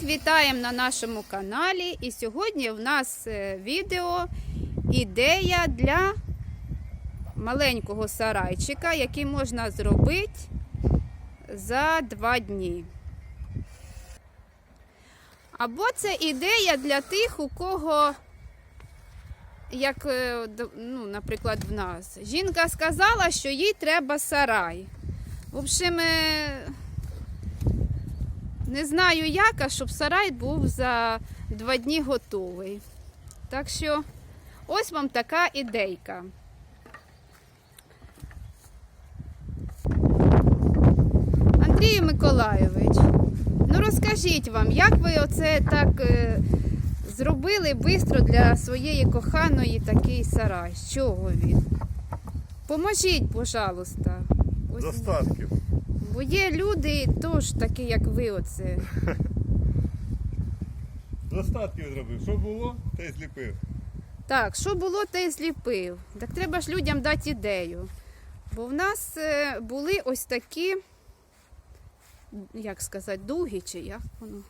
Всіх вітаємо на нашому каналі. І сьогодні в нас е, відео ідея для маленького сарайчика, який можна зробити за два дні. Або це ідея для тих, у кого, як, е, ну, наприклад, в нас. Жінка сказала, що їй треба сарай. В общем, е, не знаю як, а щоб сарай був за два дні готовий. Так що ось вам така ідейка. Андрій Миколайович, ну розкажіть вам, як ви оце так е, зробили швидко для своєї коханої такий сарай? З чого він? Поможіть, пожалуйста. З Ось, остатків. Бо є люди теж такі, як ви оце. З зробив. Що було, те й зліпив. Так, що було, те й зліпив. Так треба ж людям дати ідею. Бо в нас е, були ось такі, як сказати, дуги чи як воно.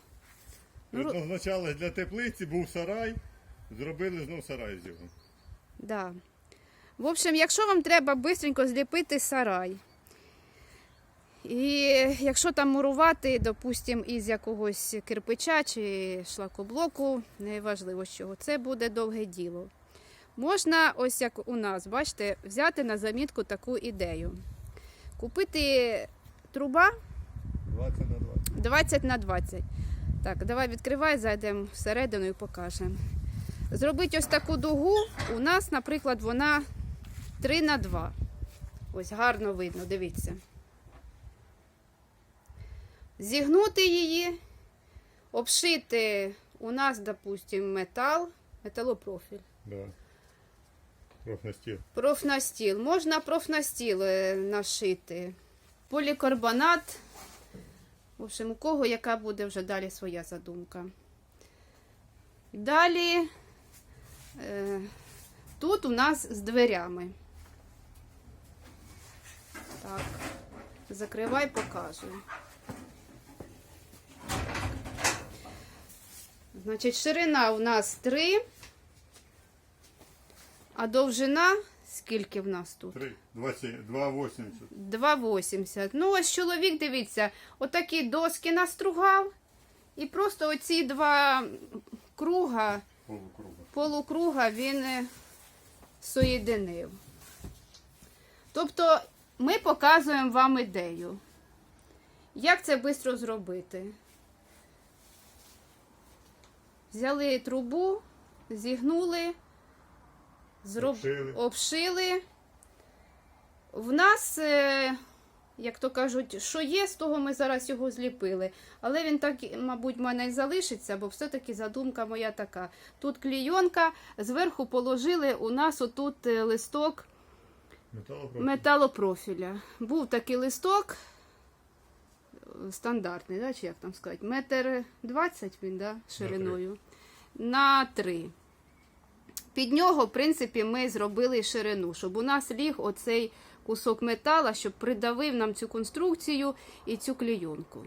Предназначалось для теплиці, був сарай, зробили знов сарай з його. Да. В общем, якщо вам треба швидко зліпити сарай, і якщо там мурувати, допустимо, із якогось кирпича чи шлакоблоку, неважливо з чого, це буде довге діло. Можна, ось як у нас, бачите, взяти на замітку таку ідею. Купити труба 20 на 20. 20 на 20. Так, давай відкривай, зайдемо всередину і покажемо. Зробити ось таку дугу. У нас, наприклад, вона 3 на 2. Ось гарно видно, дивіться. Зігнути її, обшити у нас, допустимо, метал, металопрофіль. Да. Профнастіл. Профнастіл. Можна профнастіл е, нашити. Полікарбонат. В общем, у кого яка буде вже далі своя задумка. Далі е, тут у нас з дверями. Так, закривай, показую. Значить, ширина у нас 3, а довжина скільки в нас тут? 3, 2,80. 2,80. Ну, ось чоловік, дивіться, отакі доски настругав. І просто оці два круга, Полукруга. полукруга він е, соєдинив. Тобто ми показуємо вам ідею. Як це швидко зробити? Взяли трубу, зігнули, зроб... Обшили. обшили. В нас, е, як то кажуть, що є, з того ми зараз його зліпили. Але він так, мабуть, в мене і залишиться, бо все-таки задумка моя така. Тут клійонка, зверху положили у нас отут е, листок Металопрофіль. металопрофіля. Був такий листок стандартний, да, чи як там сказати, метр двадцять він, да, шириною. На три. Під нього, в принципі, ми зробили ширину, щоб у нас ліг оцей кусок метала, щоб придавив нам цю конструкцію і цю клейонку.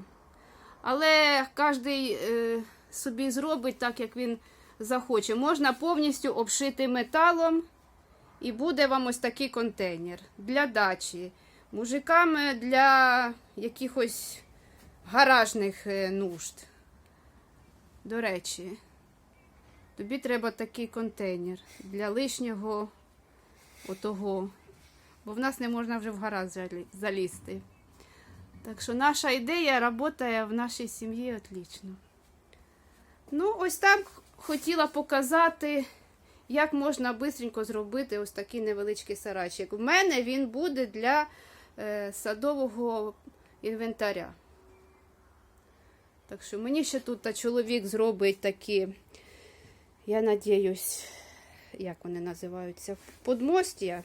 Але кожен собі зробить так, як він захоче. Можна повністю обшити металом, і буде вам ось такий контейнер для дачі. Мужикам е, для якихось гаражних е, нужд. До речі, тобі треба такий контейнер для лишнього отого. Бо в нас не можна вже в гараж залізти. Так що наша ідея працює в нашій сім'ї отлично. Ну, ось так хотіла показати, як можна швидко зробити ось такий невеличкий сарайчик. У мене він буде для е, садового інвентаря. Так що мені ще тут та чоловік зробить такі, я надіюсь, як вони називаються, подмостя.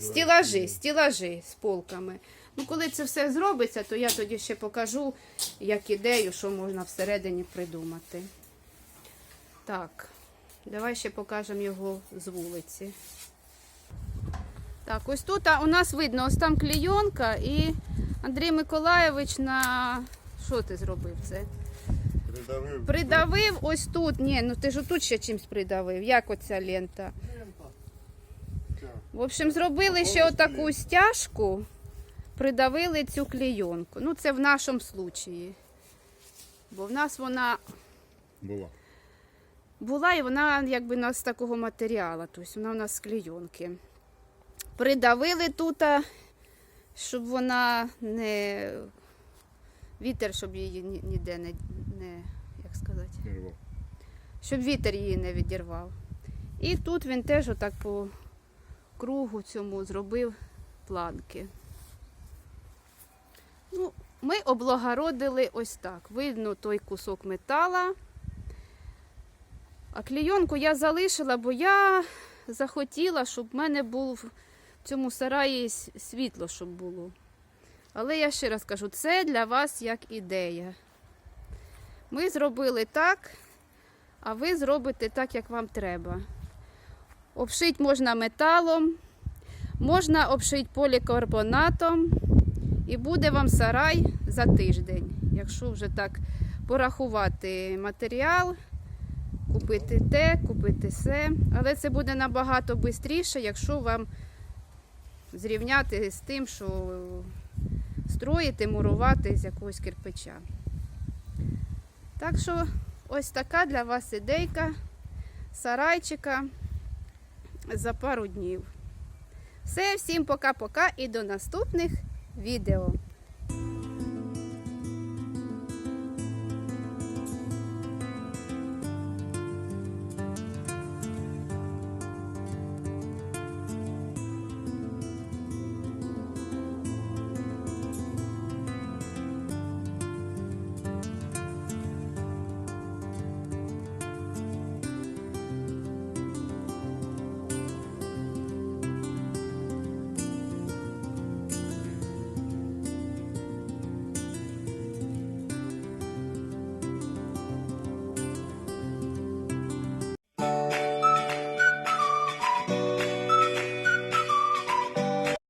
Стілажі, стілажі з полками. Ну, коли це все зробиться, то я тоді ще покажу, як ідею, що можна всередині придумати. Так, давай ще покажемо його з вулиці. Так, ось тут а, у нас видно, ось там клійонка і Андрій Миколайович на що ти зробив це? Придавив. Придавив ось тут. Ні, ну ти ж тут ще чимось придавив. Як оця лента? В общем, зробили ще отаку стяжку, придавили цю клейонку. Ну, це в нашому случаї. Бо в нас вона Була. була і вона якби у нас з такого матеріалу, тобто вона у нас з клейонки. Придавили тут, щоб вона не. Вітер, щоб її ні- ніде не, не як сказати, щоб вітер її не відірвав. І тут він теж отак по кругу цьому зробив планки. Ну, ми облагородили ось так. Видно той кусок метала. А клейонку я залишила, бо я захотіла, щоб в мене був в цьому сараї с- світло, щоб було. Але я ще раз кажу, це для вас як ідея. Ми зробили так, а ви зробите так, як вам треба. Обшити можна металом, можна обшити полікарбонатом, і буде вам сарай за тиждень. Якщо вже так порахувати матеріал, купити те, купити все. Але це буде набагато швидше, якщо вам зрівняти з тим, що строїти, мурувати з якогось кирпича. Так що ось така для вас ідейка сарайчика за пару днів. Все, всім пока-пока і до наступних відео.